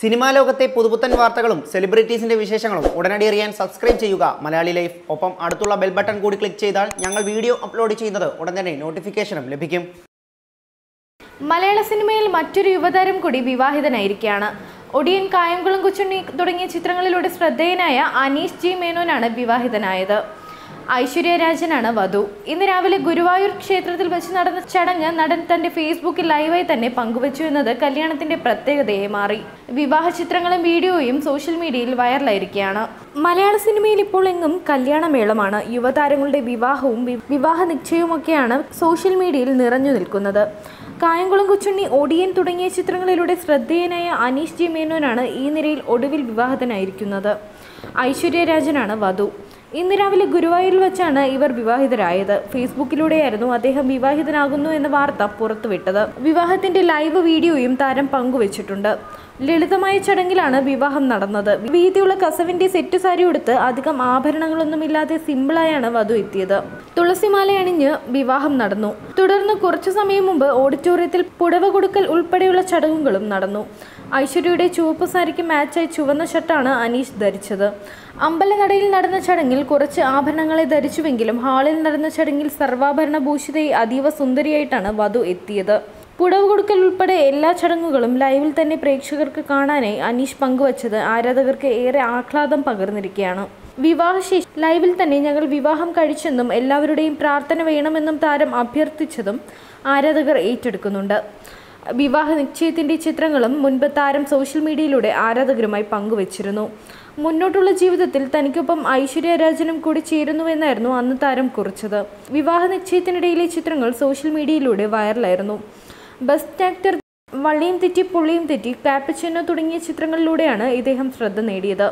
Cinema ലോകത്തെ പുതുപുത്തൻ വാർത്തകളും സെലിബ്രിറ്റീസിന്റെ വിശേഷങ്ങളും ഉടനടി അറിയാൻ സബ്സ്ക്രൈബ് ചെയ്യുക. മലയാളി ലൈഫ്. ഒപ്പം അടുത്തുള്ള ബെൽ ബട്ടൺ കൂടി ക്ലിക്ക് ചെയ്താൽ ഞങ്ങൾ വീഡിയോ അപ്ലോഡ് ചെയ്യുന്നത് ഉടൻ തന്നെ നോട്ടിഫിക്കേഷനും ലഭിക്കും. മലയാള സിനിമയിൽ മറ്റൊരു യുവതാരം കൂടി വിവാഹിതനായിരിക്കുകയാണ്. ഒടിയൻ കായംകുളം കൊച്ചുണ്ണി തുടങ്ങിയ ചിത്രങ്ങളിലൂടെ ശ്രദ്ധേയനായ അനീഷ് ജി മേനോനാണ് വിവാഹിതനായത്. ഐശ്വര്യ രാജനാണ് വധു. ഇന്ന് രാവിലെ ഗുരുവായൂർ ക്ഷേത്രത്തിൽ വെച്ച് നടന്ന ചടങ്ങ് നടൻ തന്റെ ഫേസ്ബുക്കിൽ ലൈവായി തന്നെ പങ്കുവച്ചു എന്നത് കല്യാണത്തിന്റെ പ്രത്യേകതയെ മാറി. വിവാഹ ചിത്രങ്ങളും വീഡിയോയും സോഷ്യൽ മീഡിയയിൽ വൈറലായിരിക്കുകയാണ്. മലയാള സിനിമയിൽ ഇപ്പോൾ എങ്ങും കല്യാണമേളമാണ്. യുവതാരങ്ങളുടെ വിവാഹവും വിവാഹ നിശ്ചയവുമൊക്കെയാണ് സോഷ്യൽ മീഡിയയിൽ നിറഞ്ഞു നിൽക്കുന്നത്. കായംകുളം കൊച്ചുണ്ണി ഒടിയൻ തുടങ്ങിയ ചിത്രങ്ങളിലൂടെ ശ്രദ്ധേയനായ അനീഷ് ജി മേനോനാണ് ഈ നിരയിൽ ഒടുവിൽ വിവാഹത്തിനായിരിക്കുന്നത്. ഐശ്വര്യ രാജനാണ് വധു. ഇന്ന് രാവിലെ ഗുരുവായൂരിൽ വെച്ചാണ് ഇവർ വിവാഹിതരായത്. ഫേസ്ബുക്കിലൂടെയായിരുന്നു അദ്ദേഹം വിവാഹിതനാകുന്നു എന്ന വാർത്ത പുറത്തുവിട്ടത്. വിവാഹത്തിന്റെ ലൈവ് വീഡിയോയും താരം പങ്കുവച്ചിട്ടുണ്ട്. ലളിതമായ ചടങ്ങിലാണ് വിവാഹം നടന്നത്. വീതിയുള്ള കസവിന്റെ സെറ്റ് സാരി ഉടുത്ത് അധികം ആഭരണങ്ങളൊന്നുമില്ലാതെ സിമ്പിളായാണ് വധു എത്തിയത്. തുളസിമാല അണിഞ്ഞ് വിവാഹം നടന്നു. തുടർന്ന് കുറച്ചു സമയം മുമ്പ് ഓഡിറ്റോറിയത്തിൽ പുടവ കൊടുക്കൽ ഉൾപ്പെടെയുള്ള ചടങ്ങുകളും നടന്നു. ഐശ്വര്യയുടെ ചുവപ്പ് സാരിക്ക് മാച്ചായി ചുവന്ന ഷർട്ടാണ് അനീഷ് ധരിച്ചത്. അമ്പലനടയിൽ നടന്ന ചടങ്ങിൽ കുറച്ച് ആഭരണങ്ങളെ ധരിച്ചുവെങ്കിലും ഹാളിൽ നടന്ന ചടങ്ങിൽ സർവാഭരണ ഭൂഷിതയെ അതീവ സുന്ദരിയായിട്ടാണ് വധു എത്തിയത്. പുടവ് കൊടുക്കൽ ഉൾപ്പെടെ എല്ലാ ചടങ്ങുകളും ലൈവിൽ തന്നെ പ്രേക്ഷകർക്ക് കാണാനായി അനീഷ് പങ്കുവച്ചത് ആരാധകർക്ക് ഏറെ ആഹ്ലാദം പകർന്നിരിക്കുകയാണ്. വിവാഹശേഷി ലൈവിൽ തന്നെ ഞങ്ങൾ വിവാഹം കഴിച്ചെന്നും എല്ലാവരുടെയും പ്രാർത്ഥന വേണമെന്നും താരം അഭ്യർത്ഥിച്ചതും ആരാധകർ ഏറ്റെടുക്കുന്നുണ്ട്. വിവാഹ നിശ്ചയത്തിന്റെ ചിത്രങ്ങളും മുൻപ് താരം സോഷ്യൽ മീഡിയയിലൂടെ ആരാധകരുമായി പങ്കുവച്ചിരുന്നു. മുന്നോട്ടുള്ള ജീവിതത്തിൽ തനിക്കൊപ്പം ഐശ്വര്യ രാജനും കൂടി ചേരുന്നുവെന്നായിരുന്നു അന്ന് താരം കുറിച്ചത്. വിവാഹ നിശ്ചയത്തിനിടയിലെ ചിത്രങ്ങൾ സോഷ്യൽ മീഡിയയിലൂടെ വൈറലായിരുന്നു. ബെസ്റ്റ് ആക്ടർ വള്ളിയും തെറ്റി പുള്ളിയും തെറ്റി കാപ്പച്ചിനോ തുടങ്ങിയ ചിത്രങ്ങളിലൂടെയാണ് ഇദ്ദേഹം ശ്രദ്ധ നേടിയത്.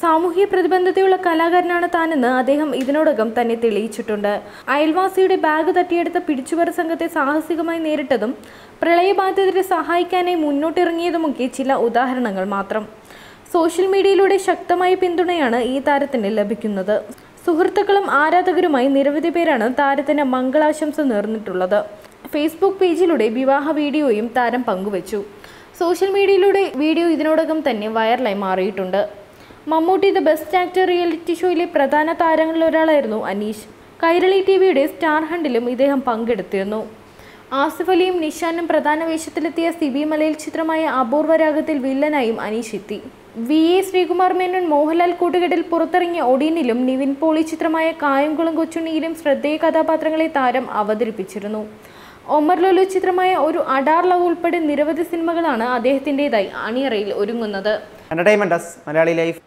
സാമൂഹ്യ പ്രതിബന്ധതയുള്ള കലാകാരനാണ് താനെന്ന് അദ്ദേഹം ഇതിനോടകം തന്നെ തെളിയിച്ചിട്ടുണ്ട്. അയൽവാസിയുടെ ബാഗ് തട്ടിയെടുത്ത പിടിച്ചുപറ സംഘത്തെ സാഹസികമായി നേരിട്ടതും പ്രളയബാധിതരെ സഹായിക്കാനായി മുന്നോട്ടിറങ്ങിയതുമൊക്കെ ചില ഉദാഹരണങ്ങൾ മാത്രം. സോഷ്യൽ മീഡിയയിലൂടെ ശക്തമായ പിന്തുണയാണ് ഈ താരത്തിന് ലഭിക്കുന്നത്. സുഹൃത്തുക്കളും ആരാധകരുമായി നിരവധി പേരാണ് താരത്തിന് മംഗളാശംസ നേർന്നിട്ടുള്ളത്. ഫേസ്ബുക്ക് പേജിലൂടെ വിവാഹ വീഡിയോയും താരം പങ്കുവച്ചു. സോഷ്യൽ മീഡിയയിലൂടെ വീഡിയോ ഇതിനോടകം തന്നെ വൈറലായി മാറിയിട്ടുണ്ട്. Mammootty the best actor reality ഷോയിലെ പ്രധാന താരങ്ങളിൽ ഒരാളായിരുന്നു അനീഷ്. കൈരളി ടി വിയുടെ സ്റ്റാർ ഹണ്ടിലും ഇദ്ദേഹം പങ്കെടുത്തിരുന്നു. ആസിഫ് അലിയും നിഷാനും പ്രധാന വേഷത്തിലെത്തിയ സിബി മലയിൽ ചിത്രമായ അപൂർവ രാഗത്തിൽ വില്ലനായും അനീഷ് എത്തി. വി എ ശ്രീകുമാർ മേനോൻ മോഹൻലാൽ കൂട്ടുകെട്ടിൽ പുറത്തിറങ്ങിയ ഒടീനിലും നിവിൻ പോളി ചിത്രമായ കായംകുളം കൊച്ചുണ്ണിയിലും ശ്രദ്ധേയ കഥാപാത്രങ്ങളെ താരം അവതരിപ്പിച്ചിരുന്നു. ഒമർ ലുലു ചിത്രമായ ഒരു അഡാർ ലവ് ഉൾപ്പെടെ നിരവധി സിനിമകളാണ് അദ്ദേഹത്തിന്റെതായി അണിയറയിൽ ഒരുങ്ങുന്നത്. Entertainment Malayali life.